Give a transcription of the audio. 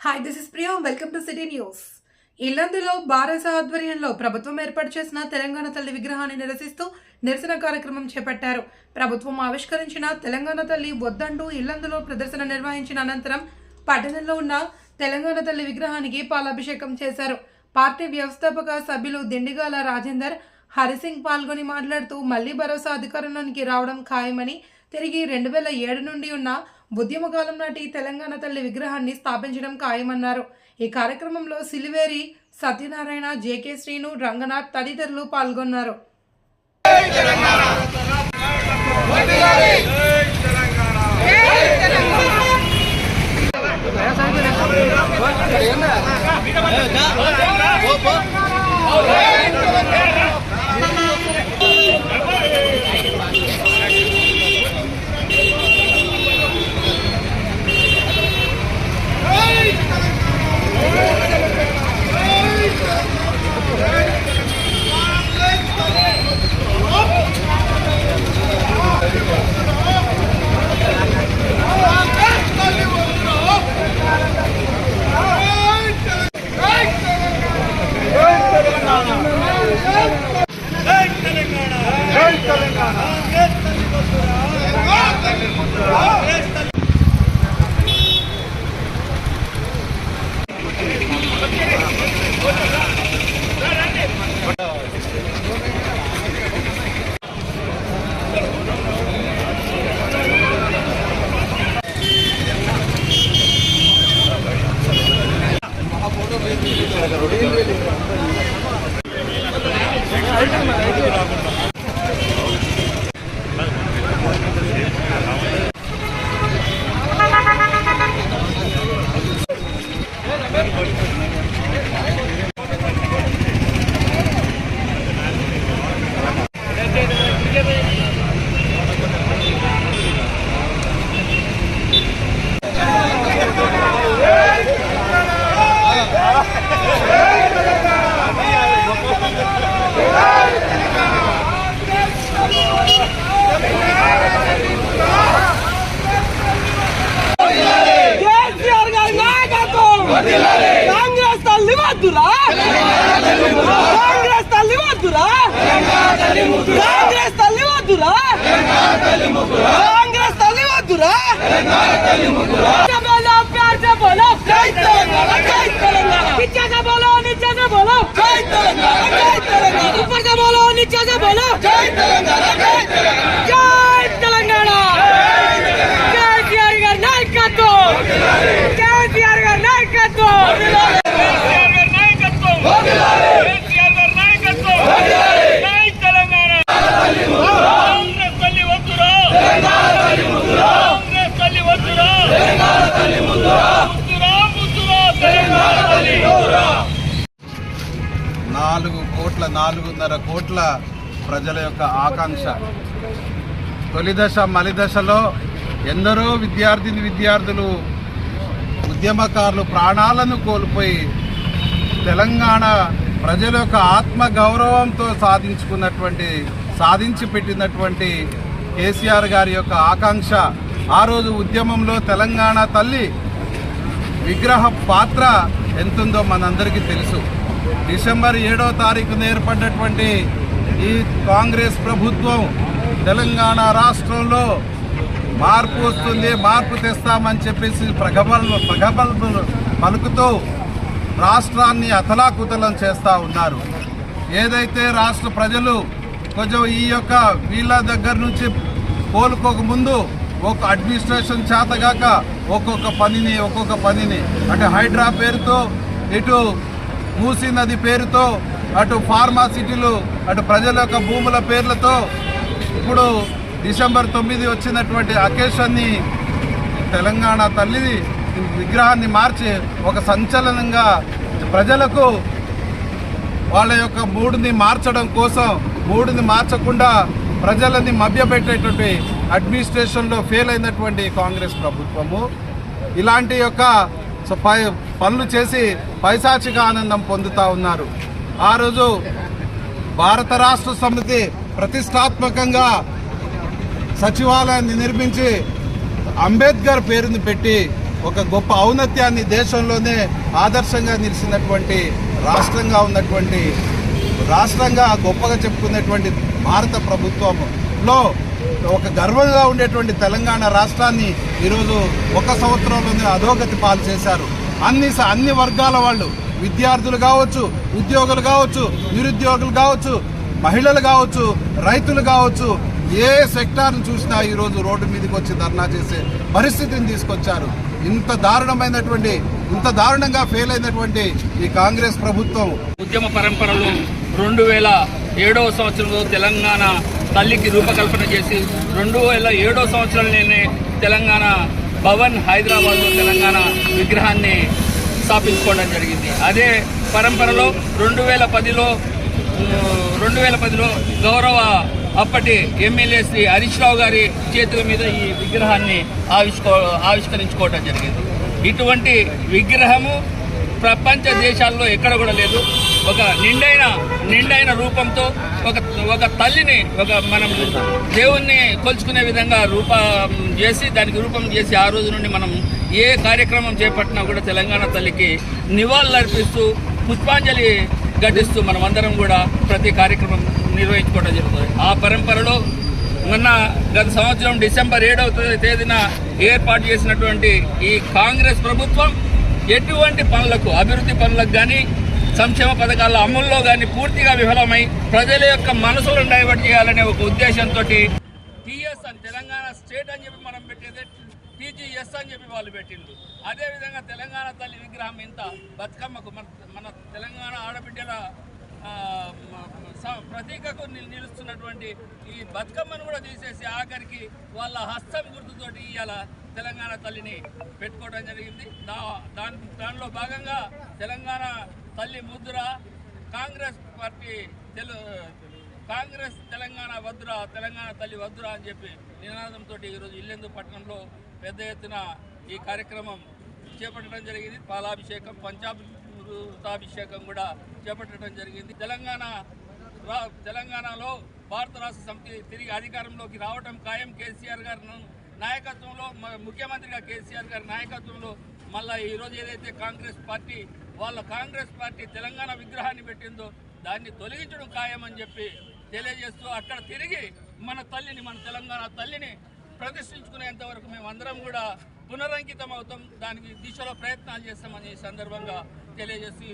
Hi this is Priya welcome to city news ఇల్లందులో భారత ఆధ్వర్యంలో ప్రభుత్వం ఏర్పాటు చేసిన తెలంగాణ తల్లి విగ్రహాన్ని నిరసిస్తూ నిరసన కార్యక్రమం చేపట్టారు. ప్రభుత్వం ఆవిష్కరించిన తెలంగాణ తల్లి వద్దంటూ ఇల్లందులో ప్రదర్శన నిర్వహించిన అనంతరం పట్టణంలో ఉన్న తెలంగాణ తల్లి విగ్రహానికి పాలాభిషేకం చేశారు. పార్టీ వ్యవస్థాపక సభ్యులు దిండిగాల రాజేందర్ హరిసింగ్ పాల్గొని మాట్లాడుతూ మళ్ళీ భరోసా అధికారంలోనికి రావడం ఖాయమని తిరిగి రెండు వేల ఏడు నుండి ఉన్న ఉద్యమకాలం నాటి తెలంగాణ తల్లి విగ్రహాన్ని స్థాపించడం ఖాయమన్నారు. ఈ కార్యక్రమంలో సిలివేరి సత్యనారాయణ జేకే శ్రీను రంగనాథ్ తదితరులు పాల్గొన్నారు. కేసీఆర్ కాంగ్రెస్ తల్లి వద్దురా కాంగ్రెస్ తల్లి వద్దురా బోలో ప్యాచ బోలో జై తెలంగాణ జై తెలంగాణ నిచ్చక బోలో నిచ్చక బోలో జై తెలంగాణ జై తెలంగాణ ఉపర్క బోలో నిచ్చక బోలో జై తెలంగాణ జై తెలంగాణ నాలుగు కోట్ల నాలుగున్నర కోట్ల ప్రజల యొక్క ఆకాంక్ష. తొలి దశ ఎందరో విద్యార్థిని విద్యార్థులు ఉద్యమకారులు ప్రాణాలను కోల్పోయి తెలంగాణ ప్రజల యొక్క ఆత్మ గౌరవంతో సాధించుకున్నటువంటి సాధించి పెట్టినటువంటి కేసీఆర్ గారి యొక్క ఆకాంక్ష. ఆ రోజు ఉద్యమంలో తెలంగాణ తల్లి విగ్రహ పాత్ర ఎంతుందో మనందరికీ తెలుసు. డిసెంబర్ ఏడో తారీఖున ఏర్పడినటువంటి ఈ కాంగ్రెస్ ప్రభుత్వం తెలంగాణ రాష్ట్రంలో మార్పు వస్తుంది మార్పు తెస్తామని చెప్పేసి ప్రగబలు ప్రగబలు పలుకుతూ రాష్ట్రాన్ని అతలాకుతలం చేస్తూ ఉన్నారు. ఏదైతే రాష్ట్ర ప్రజలు కొంచెం ఈ యొక్క వీళ్ళ దగ్గర నుంచి కోలుకోకముందు ఒక అడ్మినిస్ట్రేషన్ చేతగాక ఒక్కొక్క పనిని ఒక్కొక్క పనిని అంటే హైడ్రా పేరుతో ఇటు మూసీ నది పేరుతో అటు ఫార్మాసిటీలు అటు ప్రజల యొక్క భూముల పేర్లతో ఇప్పుడు డిసెంబర్ తొమ్మిది వచ్చినటువంటి అకేషన్ని తెలంగాణ తల్లి విగ్రహాన్ని మార్చి ఒక సంచలనంగా ప్రజలకు వాళ్ళ యొక్క మూడుని మార్చడం కోసం మూడుని మార్చకుండా ప్రజలని మభ్యపెట్టేటువంటి అడ్మినిస్ట్రేషన్లో ఫెయిల్ అయినటువంటి కాంగ్రెస్ ప్రభుత్వము. ఇలాంటి యొక్క పనులు చేసి పైశాచిక ఆనందం పొందుతా ఉన్నారు. ఆ రోజు భారత రాష్ట్ర సమితి ప్రతిష్టాత్మకంగా సచివాలయాన్ని నిర్మించి అంబేద్కర్ పేరుని పెట్టి ఒక గొప్ప ఔన్నత్యాన్ని దేశంలోనే ఆదర్శంగా నిలిచినటువంటి రాష్ట్రంగా ఉన్నటువంటి రాష్ట్రంగా గొప్పగా చెప్పుకునేటువంటి భారత ప్రభుత్వంలో ఒక గర్వంగా ఉండేటువంటి తెలంగాణ రాష్ట్రాన్ని ఈరోజు ఒక సంవత్సరంలోనే అధోగతి పాలు చేశారు. అన్ని స- అన్ని వర్గాల వాళ్ళు. విద్యార్థులు కావచ్చు ఉద్యోగులు కావచ్చు నిరుద్యోగులు కావచ్చు మహిళలు కావచ్చు రైతులు కావచ్చు ఏ సెక్టార్ను చూసినా ఈరోజు రోడ్డు మీదకి వచ్చి ధర్నా చేసే పరిస్థితిని తీసుకొచ్చారు. ఇంత దారుణమైనటువంటి ఇంత దారుణంగా ఫెయిల్ అయినటువంటి ఈ కాంగ్రెస్ ప్రభుత్వం. ఉద్యమ పరంపరలు రెండు వేల ఏడవ సంవత్సరంలో తెలంగాణ తల్లికి రూపకల్పన చేసి రెండు వేల ఏడవ సంవత్సరంలోనే తెలంగాణ భవన్ హైదరాబాద్లో తెలంగాణ విగ్రహాన్ని స్థాపించుకోవడం జరిగింది. అదే పరంపరలో రెండు వేల పదిలో రెండు వేల పదిలో గౌరవ అప్పటి ఎమ్మెల్యే శ్రీ హరీష్ రావు గారి చేతుల మీద ఈ విగ్రహాన్ని ఆవిష్కో ఆవిష్కరించుకోవడం జరిగింది. ఇటువంటి విగ్రహము ప్రపంచ దేశాల్లో ఎక్కడ కూడా లేదు. ఒక నిండైన నిండైన రూపంతో ఒక ఒక తల్లిని ఒక మనం దేవుణ్ణి కొలుచుకునే విధంగా రూపం చేసి దానికి రూపం చేసి ఆ రోజు నుండి మనం ఏ కార్యక్రమం చేపట్టినా కూడా తెలంగాణ తల్లికి నివాళులర్పిస్తూ పుష్పాంజలి ఘటిస్తూ మనమందరం కూడా ప్రతి కార్యక్రమం నిర్వహించుకోవడం జరుగుతుంది. ఆ పరంపరలో మొన్న గత సంవత్సరం డిసెంబర్ ఏడవ తేదీన ఏర్పాటు చేసినటువంటి ఈ కాంగ్రెస్ ప్రభుత్వం ఎటువంటి పనులకు అభివృద్ధి పనులకు కానీ సంక్షేమ పథకాల అమల్లో కానీ పూర్తిగా విఫలమై ప్రజల యొక్క మనసులను డైవర్ట్ చేయాలనే ఒక ఉద్దేశంతో టీఎస్ అని తెలంగాణ స్టేట్ అని చెప్పి మనం పెట్టేది టీజీఎస్ అని చెప్పి వాళ్ళు పెట్టిండ్రు. అదేవిధంగా తెలంగాణ తల్లి విగ్రహం ఇంత బతుకమ్మకు మన మన తెలంగాణ ఆడబిడ్డల స- ప్రతీకకు నిలుస్తున్నటువంటి ఈ బతుకమ్మను కూడా తీసేసి ఆఖరికి వాళ్ళ హస్తం గుర్తుతోటి ఇవాళ తెలంగాణ తల్లిని పెట్టుకోవడం జరిగింది. దా దాని దానిలో భాగంగా తెలంగాణ తల్లి ముద్ర కాంగ్రెస్ పార్టీ తెలు కాంగ్రెస్ తెలంగాణ వద్దురా తెలంగాణ తల్లి వద్దురా అని చెప్పి నినాదంతో ఈరోజు ఇల్లెందు పట్టణంలో పెద్ద ఎత్తున ఈ కార్యక్రమం చేపట్టడం జరిగింది. పాలాభిషేకం పంచాభిషేకం కూడా చేపట్టడం జరిగింది. తెలంగాణ తెలంగాణలో భారత రాష్ట్ర సమితి తిరిగి అధికారంలోకి రావడం ఖాయం. కేసీఆర్ గారు నాయకత్వంలో మ- ముఖ్యమంత్రిగా కేసీఆర్ గారి నాయకత్వంలో మళ్ళా ఈరోజు ఏదైతే కాంగ్రెస్ పార్టీ వాళ్ళ కాంగ్రెస్ పార్టీ తెలంగాణ విగ్రహాన్ని పెట్టిందో దాన్ని తొలగించడం ఖాయమని చెప్పి తెలియజేస్తూ అక్కడ తిరిగి మన తల్లిని మన తెలంగాణ తల్లిని ప్రతిష్ఠించుకునేంత వరకు మేము అందరం కూడా పునరంకితం అవుతాం దానికి దిశలో ప్రయత్నాలు చేస్తామని సందర్భంగా తెలియజేస్తూ